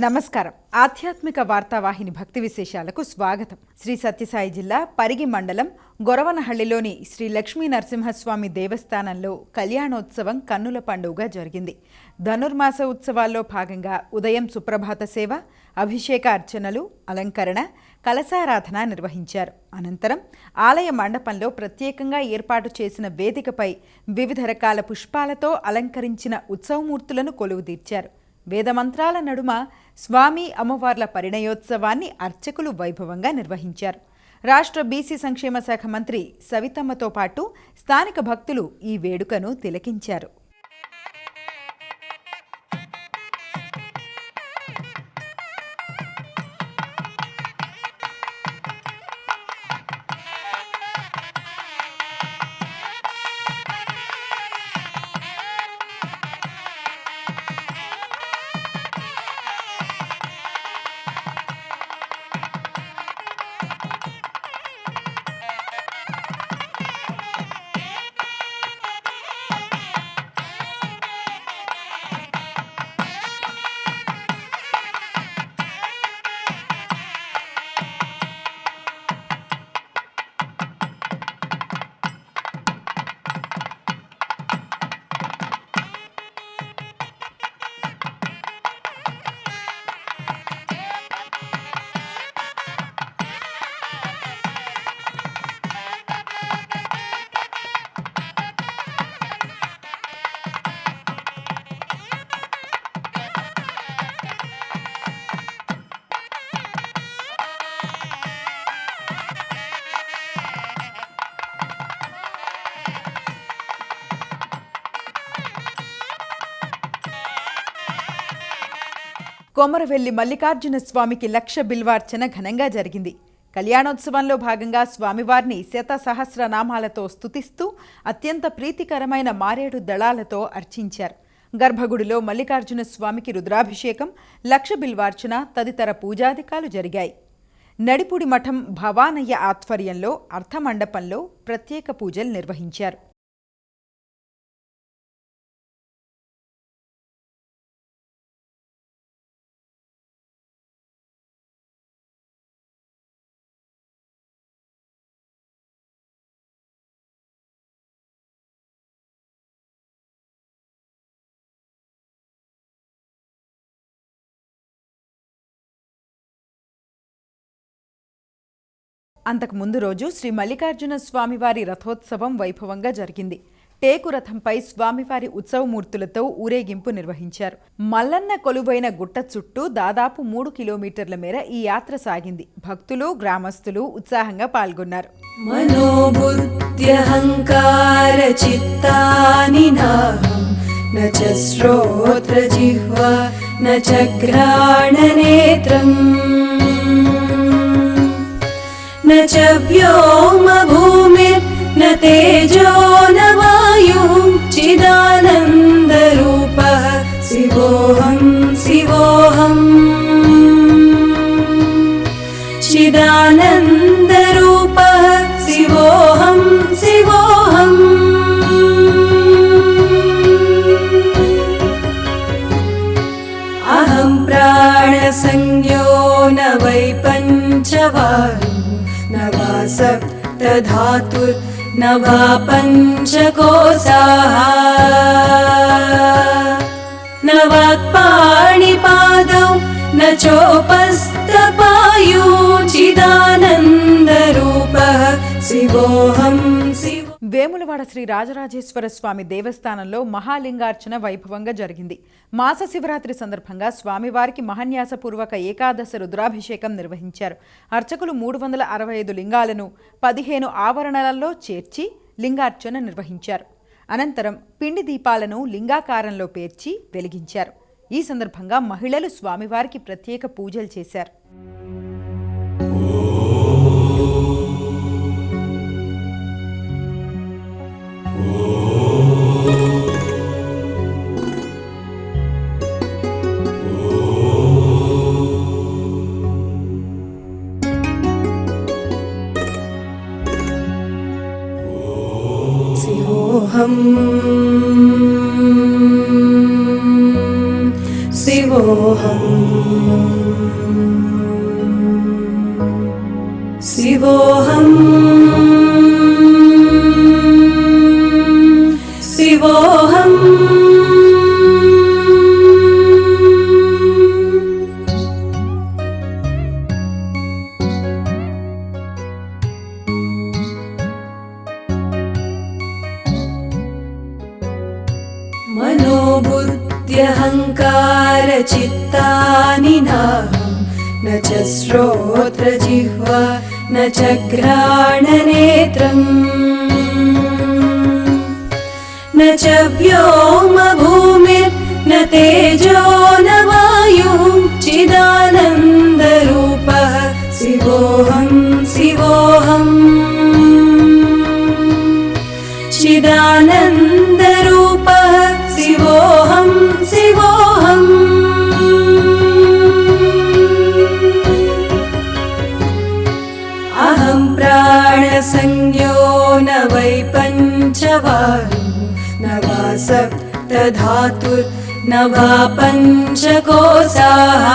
నమస్కారం. ఆధ్యాత్మిక వార్తావాహిని భక్తి విశేషాలకు స్వాగతం. శ్రీ సత్యసాయి జిల్లా పరిగి మండలం గొరవనహళ్ళిలోని శ్రీ లక్ష్మీ నరసింహస్వామి దేవస్థానంలో కళ్యాణోత్సవం కన్నుల పండుగగా జరిగింది. ధనుర్మాస ఉత్సవాల్లో భాగంగా ఉదయం సుప్రభాత సేవ అభిషేక అర్చనలు అలంకరణ కలశారాధన నిర్వహించారు. అనంతరం ఆలయ మండపంలో ప్రత్యేకంగా ఏర్పాటు చేసిన వేదికపై వివిధ రకాల పుష్పాలతో అలంకరించిన ఉత్సవమూర్తులను కొలువుదీర్చారు. వేదమంత్రాల నడుమ స్వామి అమ్మవార్ల పరిణయోత్సవాన్ని అర్చకులు వైభవంగా నిర్వహించారు. రాష్ట్ర బీసీ సంక్షేమ శాఖ మంత్రి సవితమ్మతో పాటు స్థానిక భక్తులు ఈ వేడుకను తిలకించారు. కొమరవెల్లి మల్లికార్జున స్వామికి లక్ష బిల్వార్చన ఘనంగా జరిగింది. కళ్యాణోత్సవంలో భాగంగా స్వామివారిని శతసహస్రనామాలతో నామాలతో స్తుతిస్తూ అత్యంత ప్రీతికరమైన మారేడు దళాలతో అర్చించారు. గర్భగుడిలో మల్లికార్జున స్వామికి రుద్రాభిషేకం లక్ష బిల్వార్చన తదితర పూజాధికాలు జరిగాయి. నడిపుడి మఠం భవానయ్య ఆధ్వర్యంలో అర్థమండపంలో ప్రత్యేక పూజలు నిర్వహించారు. అంతకు ముందు రోజు శ్రీ మల్లికార్జున స్వామివారి రథోత్సవం వైభవంగా జరిగింది. టేకు రథంపై స్వామివారి ఉత్సవమూర్తులతో ఊరేగింపు నిర్వహించారు. మల్లన్న కొలువైన గుట్ట చుట్టూ దాదాపు మూడు కిలోమీటర్ల మేర ఈ యాత్ర సాగింది. భక్తులు గ్రామస్తులు ఉత్సాహంగా పాల్గొన్నారు. మనోబుద్ధ్యహంకార చిత్తాని శ్రోత్ర జిహ్వ న न च व्योमभूमिर्न तेजो न वायुः चिदानन्दरूपः शिवोऽहं शिवोऽहम् चिदानन्दरूपः शिवोऽहं धातुर् न पञ्चकोसाः न वाक्पाणिपादौ न चोपस्तपायु। విజయవాడ శ్రీ రాజరాజేశ్వర స్వామి దేవస్థానంలో మహాలింగార్చన వైభవంగా జరిగింది. మాస శివరాత్రి సందర్భంగా స్వామివారికి మహన్యాసపూర్వక ఏకాదశ రుద్రాభిషేకం నిర్వహించారు. అర్చకులు మూడు వందల అరవై ఐదు లింగాలను పదిహేను ఆవరణలలో చేర్చి లింగార్చన నిర్వహించారు. అనంతరం పిండి దీపాలను లింగాకారంలో పేర్చి వెలిగించారు. ఈ సందర్భంగా మహిళలు స్వామివారికి ప్రత్యేక పూజలు చేశారు. शिवोऽहम् न च घ्राणनेत्रम् न च व्योमभूमिर्न तेजो न वायुः चिदानन्दरूपः शिवोऽहं शिवोऽहम् प्राणसंज्ञो न वै पञ्चवायु न वा सप्तधातुर्न वा पञ्चकोशाः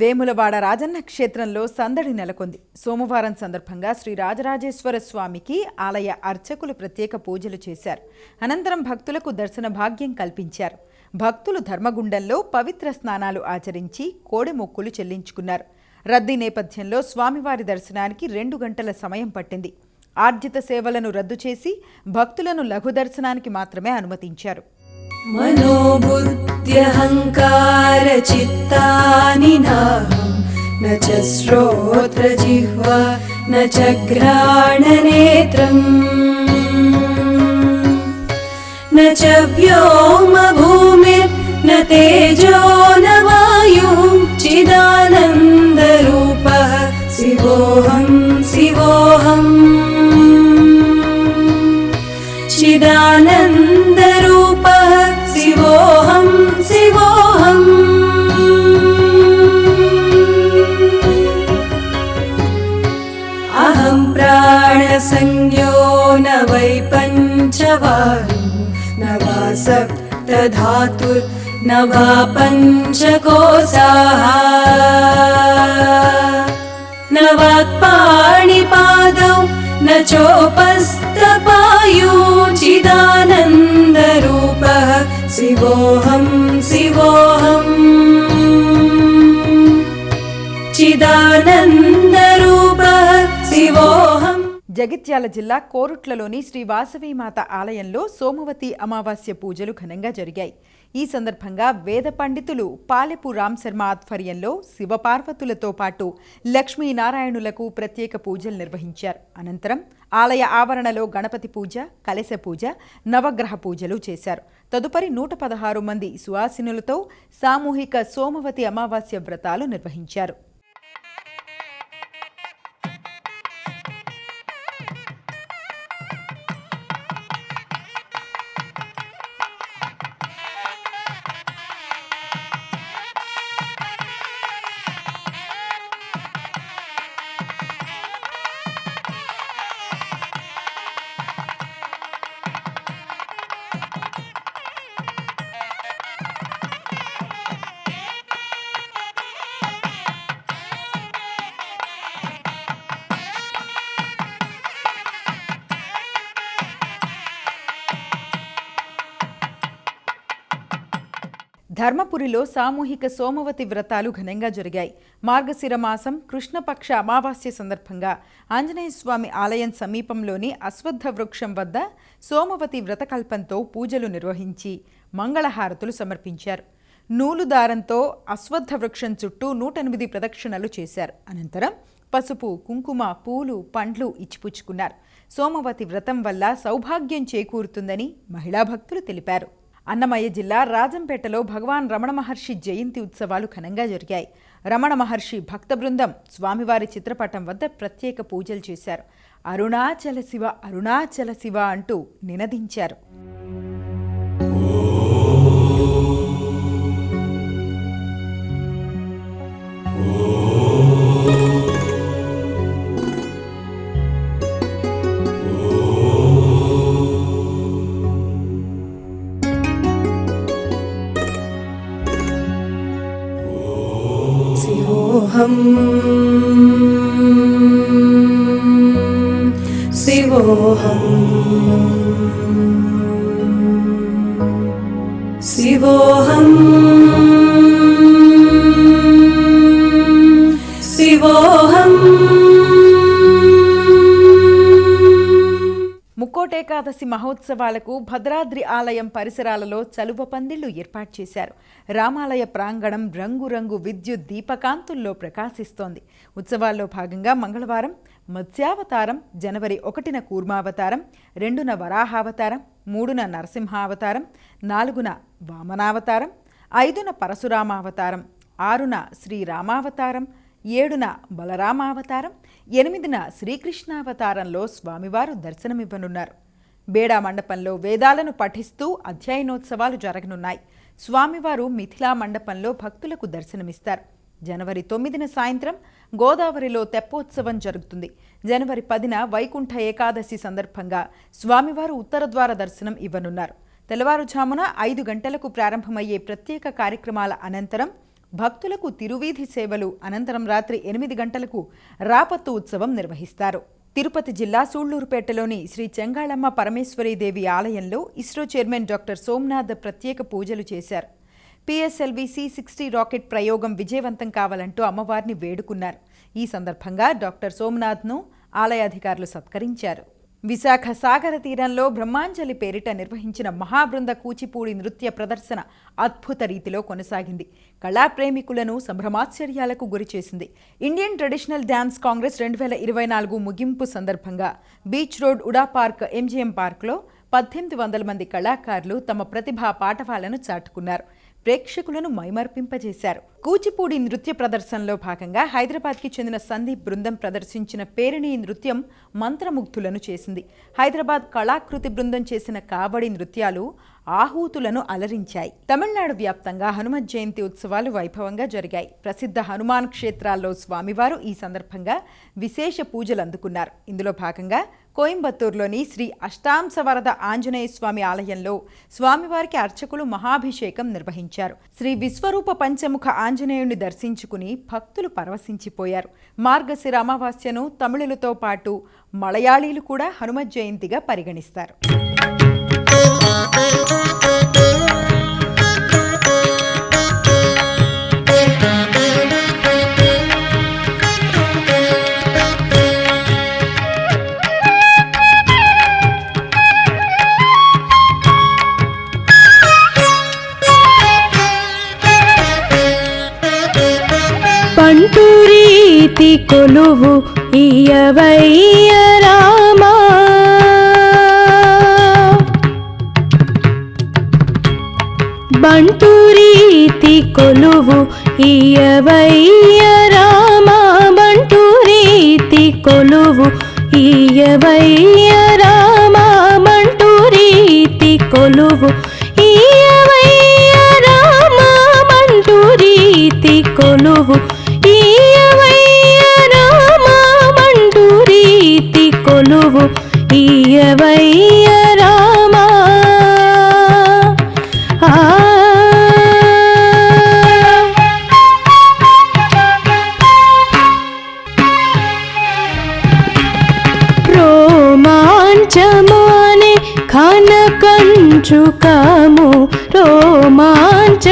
వేములవాడ రాజన్న క్షేత్రంలో సందడి నెలకొంది సోమవారం సందర్భంగా శ్రీ రాజరాజేశ్వర స్వామికి ఆలయ అర్చకులు ప్రత్యేక పూజలు చేశారు అనంతరం భక్తులకు దర్శన భాగ్యం కల్పించారు భక్తులు ధర్మగుండంలో పవిత్ర స్నానాలు ఆచరించి కోడె మొక్కులు చెల్లించుకున్నారు రద్దీ నేపథ్యంలో స్వామివారి దర్శనానికి రెండు గంటల సమయం పట్టింది. ఆర్జిత సేవలను రద్దు చేసి భక్తులను లఘు దర్శనానికి మాత్రమే అనుమతించారు. మనోబుద్ధ్యహంకార చిత్తాని శ్రోత్ర జిహ్వ నేత్రం వ్యోమ భూమిర్ నవాయు चिदानन्दरूपः शिवोऽहं शिवोऽहम्। चिदानन्दरूपः शिवोऽहं शिवोऽहम्। अहं प्राणसंज्ञो न वै पञ्चवायु न वा सप्तधातुर्न वा पञ्चकोशाः न वाक्पाणिपादौ न चोपस्तपायुचिदानन्दरूपः शिवोऽहं शिवोऽहम् चिदानन्दरूपः शिवोऽहम् జగిత్యాల జిల్లా కోరుట్లలోని శ్రీ వాసవీమాత ఆలయంలో సోమవతి అమావాస్య పూజలు ఘనంగా జరిగాయి ఈ సందర్భంగా వేద పండితులు పాలెపు రామ్ శర్మ ఆధ్వర్యంలో శివపార్వతులతో పాటు లక్ష్మీనారాయణులకు ప్రత్యేక పూజలు నిర్వహించారు. అనంతరం ఆలయ ఆవరణలో గణపతి పూజ కలశ పూజ నవగ్రహ పూజలు చేశారు. తదుపరి నూట పదహారు మంది సువాసినులతో సామూహిక సోమవతి అమావాస్య వ్రతాలు నిర్వహించారు. ధర్మపురిలో సామూహిక సోమవతి వ్రతాలు ఘనంగా జరిగాయి. మార్గశిర మాసం కృష్ణపక్ష అమావాస్య సందర్భంగా ఆంజనేయ స్వామి ఆలయం సమీపంలోని అశ్వత్థ వృక్షం వద్ద సోమవతి వ్రతకల్పంతో పూజలు నిర్వహించి మంగళహారతులు సమర్పించారు. నూలు దారంతో అశ్వత్థ వృక్షం చుట్టూ నూట ఎనిమిది ప్రదక్షిణలు చేశారు. అనంతరం పసుపు కుంకుమ పూలు పండ్లు ఇచ్చిపుచ్చుకున్నారు. సోమవతి వ్రతం వల్ల సౌభాగ్యం చేకూరుతుందని మహిళా భక్తులు తెలిపారు. అన్నమయ్య జిల్లా రాజంపేటలో భగవాన్ రమణ మహర్షి జయంతి ఉత్సవాలు ఘనంగా జరిగాయి. రమణ మహర్షి భక్త బృందం స్వామివారి చిత్రపటం వద్ద ప్రత్యేక పూజలు చేశారు. అరుణాచల శివ అరుణాచల శివ అంటూ నినదించారు. शिवोऽहम् शिवोऽहम् शिवोऽहम् ముక్కోటేకాదశి మహోత్సవాలకు భద్రాద్రి ఆలయం పరిసరాలలో చలువ పందిళ్లు ఏర్పాటు చేశారు రామాలయ ప్రాంగణం రంగురంగు విద్యుత్ దీపకాంతుల్లో ప్రకాశిస్తోంది ఉత్సవాల్లో భాగంగా మంగళవారం మత్స్యావతారం జనవరి ఒకటిన కూర్మావతారం రెండున వరాహావతారం మూడున నరసింహావతారం నాలుగున వామనావతారం ఐదున పరశురామావతారం ఆరున శ్రీరామావతారం ఏడున బలరామావతారం ఎనిమిదిన శ్రీకృష్ణావతారంలో స్వామివారు దర్శనమివ్వనున్నారు. బేడా మండపంలో వేదాలను పఠిస్తూ అధ్యయనోత్సవాలు జరగనున్నాయి. స్వామివారు మిథిలా మండపంలో భక్తులకు దర్శనమిస్తారు. జనవరి తొమ్మిదిన సాయంత్రం గోదావరిలో తెప్పోత్సవం జరుగుతుంది. జనవరి పదిన వైకుంఠ ఏకాదశి సందర్భంగా స్వామివారు ఉత్తరద్వార దర్శనం ఇవ్వనున్నారు. తెల్లవారుజామున ఐదు గంటలకు ప్రారంభమయ్యే ప్రత్యేక కార్యక్రమాల అనంతరం భక్తులకు తిరువీధి సేవలు అనంతరం రాత్రి ఎనిమిది గంటలకు రాపత్తు ఉత్సవం నిర్వహిస్తారు. తిరుపతి జిల్లా సూళ్ళూరుపేటలోని శ్రీ చెంగాళమ్మ పరమేశ్వరీదేవి ఆలయంలో ఇస్రో చైర్మన్ డాక్టర్ సోమనాథ్ ప్రత్యేక పూజలు చేశారు. పిఎస్ఎల్వి సి సిక్స్టీ రాకెట్ ప్రయోగం విజయవంతం కావాలంటూ అమ్మవారిని వేడుకున్నారు. ఈ సందర్భంగా డాక్టర్ సోమనాథ్ను ఆలయ అధికారులు సత్కరించారు. విశాఖ సాగర తీరంలో బ్రహ్మాంజలి పేరిట నిర్వహించిన మహాబృంద కూచిపూడి నృత్య ప్రదర్శన అద్భుత రీతిలో కొనసాగింది. కళాప్రేమికులను సంభ్రమాశ్చర్యాలకు గురిచేసింది ఇండియన్ ట్రెడిషనల్ డ్యాన్స్ కాంగ్రెస్ రెండు వేల ఇరవై నాలుగు ముగింపు సందర్భంగా beach road UDA park MGM పార్క్లో పద్దెనిమిది వందల మంది కళాకారులు తమ ప్రతిభా పాఠవాలను చాటుకున్నారు. ప్రేక్షకులను మైమర్పింపజేశారు. కూచిపూడి నృత్య ప్రదర్శనలో భాగంగా హైదరాబాద్కి చెందిన సందీప్ బృందం ప్రదర్శించిన పేరిణి నృత్యం మంత్రముగ్ధులను చేసింది. హైదరాబాద్ కళాకృతి బృందం చేసిన కాబడి నృత్యాలు ఆహూతులను అలరించాయి. తమిళనాడు వ్యాప్తంగా హనుమత్ జయంతి ఉత్సవాలు వైభవంగా జరిగాయి. ప్రసిద్ధ హనుమాన్ క్షేత్రాల్లో స్వామివారు ఈ సందర్భంగా విశేష పూజలు అందుకున్నారు. ఇందులో భాగంగా కోయంబత్తూరులోని శ్రీ అష్టాంశ వరద ఆంజనేయ స్వామి ఆలయంలో స్వామివారికి అర్చకులు మహాభిషేకం నిర్వహించారు. శ్రీ విశ్వరూప పంచముఖ ఆంజనేయుని దర్శించుకుని భక్తులు పరవశించిపోయారు. మార్గశిర అమావాస్యను తమిళులతో పాటు మలయాళీలు కూడా హనుమత్ జయంతిగా పరిగణిస్తారు. కొలువు ఇయవయ్య రామా. బంటురీతి కొలువు ఇయవయ్య రామా. బంటురీతి కొలువు ఇయవయ్య కంచుకము రోమాంచమాని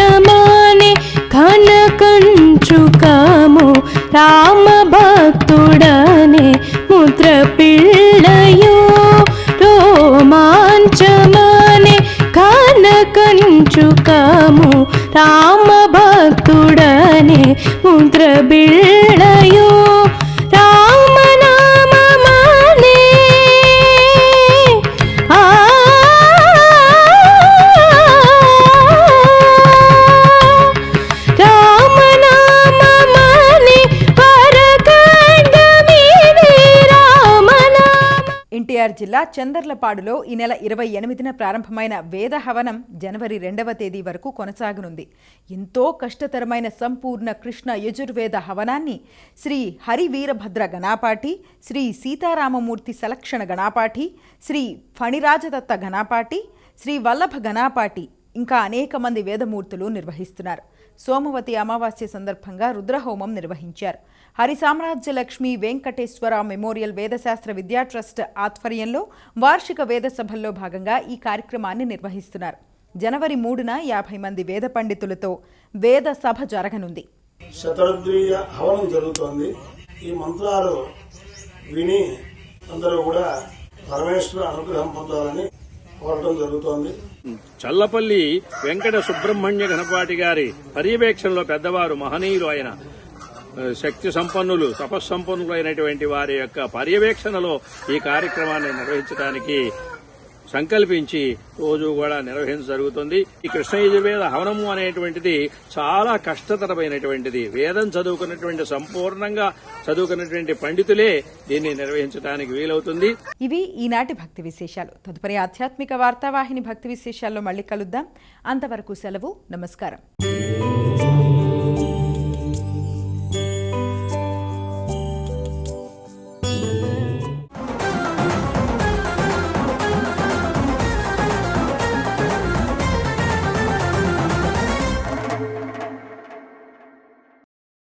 ఘన కంచుకము రామ భక్తుడనే ముద్ర పిళ్ళయో రోమాంచమాని ఘన కంచుకము రామ భక్తుడనే ముద్ర బిళ్ళయో జిల్లా చందర్లపాడులో ఈ నెల ఇరవై ఎనిమిదిన ప్రారంభమైన వేద హవనం జనవరి రెండవ తేదీ వరకు కొనసాగనుంది. ఎంతో కష్టతరమైన సంపూర్ణ కృష్ణ యజుర్వేద హవనాన్ని శ్రీ హరివీరభద్ర గణాపాఠి శ్రీ సీతారామమూర్తి సలక్షణ గణాపాఠి శ్రీ ఫణిరాజదత్త గణాపాఠి శ్రీ వల్లభ గణాపాఠి ఇంకా అనేక మంది వేదమూర్తులు నిర్వహిస్తున్నారు. సోమవతి అమావాస్య సందర్భంగా రుద్రహోమం నిర్వహించారు. హరి సామ్రాజ్య లక్ష్మి వెంకటేశ్వర మెమోరియల్ వేదశాస్త్ర విద్యా ట్రస్ట్ ఆధ్వర్యంలో వార్షిక వేద సభల్లో భాగంగా ఈ కార్యక్రమాన్ని నిర్వహిస్తున్నారు. జనవరి మూడున యాభై మంది వేద పండితులతో వేద సభ జరగనుంది. శతరుద్రీయ హవనం జరుగుతోంది. ఈ మంత్రాలు విని అందరూ కూడా పరమేశ్వర అనుగ్రహం పొందాలని కోరటం జరుగుతోంది. చల్లపల్లి వెంకట సుబ్రహ్మణ్య గణపాటి గారి పర్యవేక్షణలో పెద్దవారు మహనీయులు ఆయన శక్తి సంపన్నులు తపస్సంపన్నులు అయినటువంటి వారి యొక్క పర్యవేక్షణలో ఈ కార్యక్రమాన్ని నిర్వహించడానికి సంకల్పించి రోజు కూడా నిర్వహించ జరుగుతుంది. ఈ కృష్ణ యజుర్వేద హవనము అనేటువంటిది చాలా కష్టతరమైనటువంటిది. వేదం చదువుకున్నటువంటి సంపూర్ణంగా చదువుకున్నటువంటి పండితులే దీన్ని నిర్వహించడానికి వీలవుతుంది. ఇవి ఈనాటి భక్తి విశేషాలు. తదుపరి ఆధ్యాత్మిక వార్తావాహిని భక్తి విశేషాల్లో మళ్ళీ కలుద్దాం. అంతవరకు సెలవు నమస్కారం.